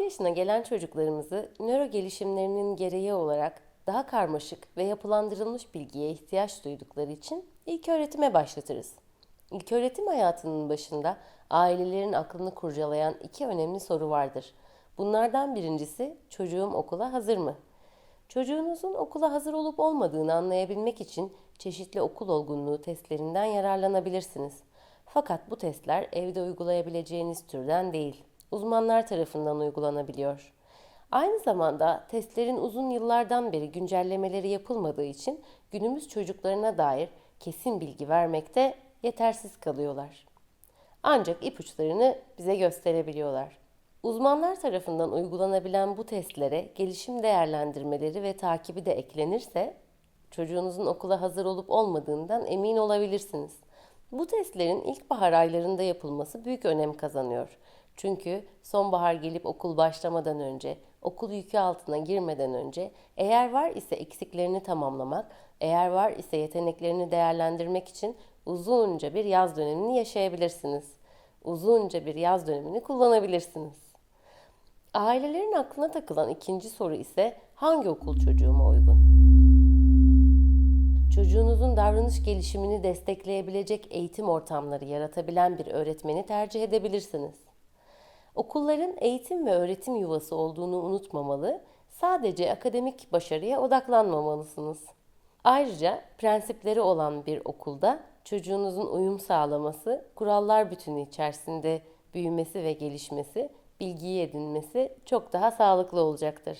yaşına gelen çocuklarımızı nöro gelişimlerinin gereği olarak daha karmaşık ve yapılandırılmış bilgiye ihtiyaç duydukları için ilk öğretime başlatırız. İlk öğretim hayatının başında ailelerin aklını kurcalayan iki önemli soru vardır. Bunlardan birincisi çocuğum okula hazır mı? Çocuğunuzun okula hazır olup olmadığını anlayabilmek için çeşitli okul olgunluğu testlerinden yararlanabilirsiniz. Fakat bu testler evde uygulayabileceğiniz türden değil. Uzmanlar tarafından uygulanabiliyor. Aynı zamanda testlerin uzun yıllardan beri güncellemeleri yapılmadığı için günümüz çocuklarına dair kesin bilgi vermekte yetersiz kalıyorlar. Ancak ipuçlarını bize gösterebiliyorlar. Uzmanlar tarafından uygulanabilen bu testlere gelişim değerlendirmeleri ve takibi de eklenirse çocuğunuzun okula hazır olup olmadığından emin olabilirsiniz. Bu testlerin ilkbahar aylarında yapılması büyük önem kazanıyor. Çünkü sonbahar gelip okul başlamadan önce, okul yükü altına girmeden önce eğer var ise eksiklerini tamamlamak, eğer var ise yeteneklerini değerlendirmek için uzunca bir yaz dönemini yaşayabilirsiniz. Uzunca bir yaz dönemini kullanabilirsiniz. Ailelerin aklına takılan ikinci soru ise hangi okul çocuğuma uygun? Çocuğunuzun davranış gelişimini destekleyebilecek eğitim ortamları yaratabilen bir öğretmeni tercih edebilirsiniz. Okulların eğitim ve öğretim yuvası olduğunu unutmamalı, sadece akademik başarıya odaklanmamalısınız. Ayrıca prensipleri olan bir okulda çocuğunuzun uyum sağlaması, kurallar bütünü içerisinde büyümesi ve gelişmesi, bilgiyi edinmesi çok daha sağlıklı olacaktır.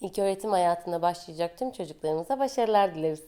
İlk öğretim hayatına başlayacak tüm çocuklarımıza başarılar dileriz.